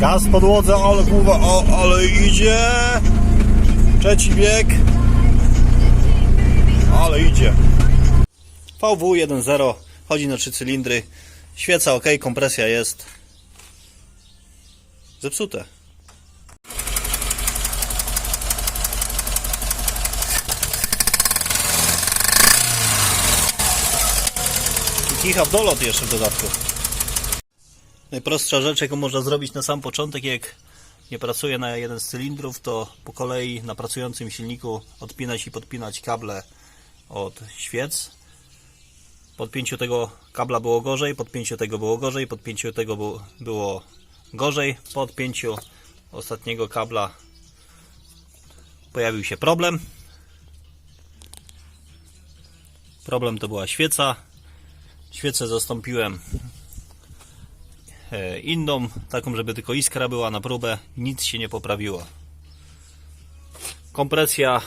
Gaz w podłodze, ale kurwa, o, ale idzie. Trzeci bieg. Ale idzie. VW 1.0 chodzi na trzy cylindry. Świeca ok, kompresja jest. Zepsute. Kicha w dolot jeszcze w dodatku. Najprostsza rzecz, jaką można zrobić na sam początek, jak nie pracuje na jeden z cylindrów, to po kolei na pracującym silniku odpinać i podpinać kable od świec. Podpięciu tego kabla było gorzej, podpięciu tego było gorzej, podpięciu tego było gorzej. Po odpięciu ostatniego kabla pojawił się problem. Problem to była świeca. Świecę zastąpiłem inną, taką, żeby tylko iskra była na próbę. Nic się nie poprawiło. Kompresja,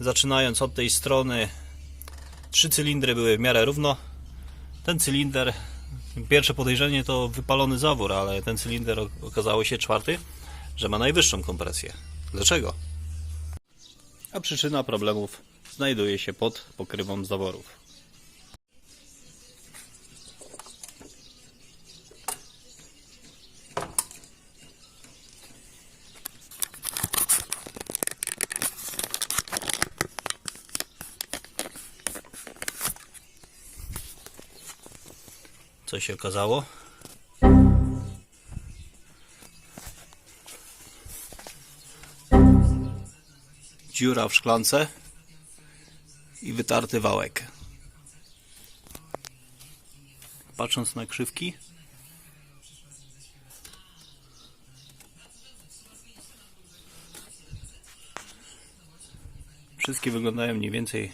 zaczynając od tej strony, trzy cylindry były w miarę równo. Ten cylinder, pierwsze podejrzenie to wypalony zawór, ale ten cylinder okazało się czwarty, że ma najwyższą kompresję. Dlaczego? A przyczyna problemów znajduje się pod pokrywą zaworów. Co się okazało? Dziura w szklance i wytarty wałek. Patrząc na krzywki, wszystkie wyglądają mniej więcej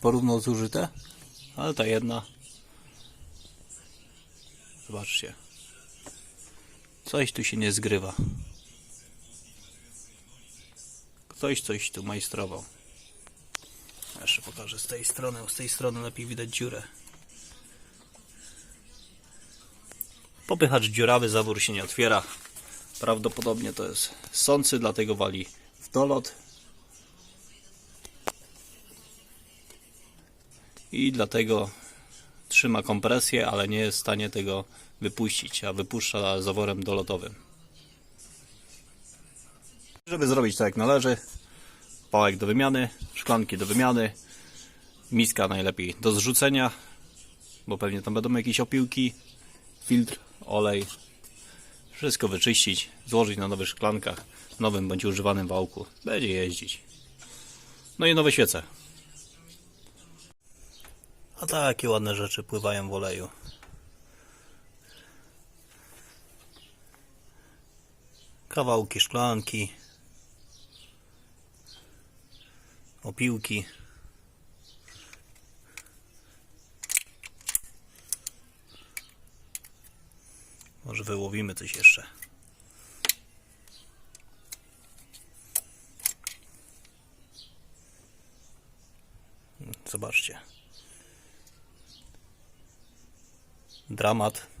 porówno zużyte, ale ta jedna Zobaczcie. Coś tu się nie zgrywa. Ktoś coś tu majstrował. Jeszcze pokażę z tej strony, z tej strony lepiej widać dziurę. Popychacz dziurawy, zawór się nie otwiera. Prawdopodobnie to jest sący, dlatego wali w dolot. I dlatego trzyma kompresję, ale nie jest w stanie tego wypuścić, a wypuszcza zaworem dolotowym. Żeby zrobić tak jak należy, pałek do wymiany, szklanki do wymiany, miska najlepiej do zrzucenia, bo pewnie tam będą jakieś opiłki, filtr, olej, wszystko wyczyścić, złożyć na nowych szklankach, nowym bądź używanym wałku, będzie jeździć. No i nowe świece. A takie ładne rzeczy pływają w oleju. Kawałki szklanki. Opiłki. Może wyłowimy coś jeszcze. Zobaczcie. Dramat.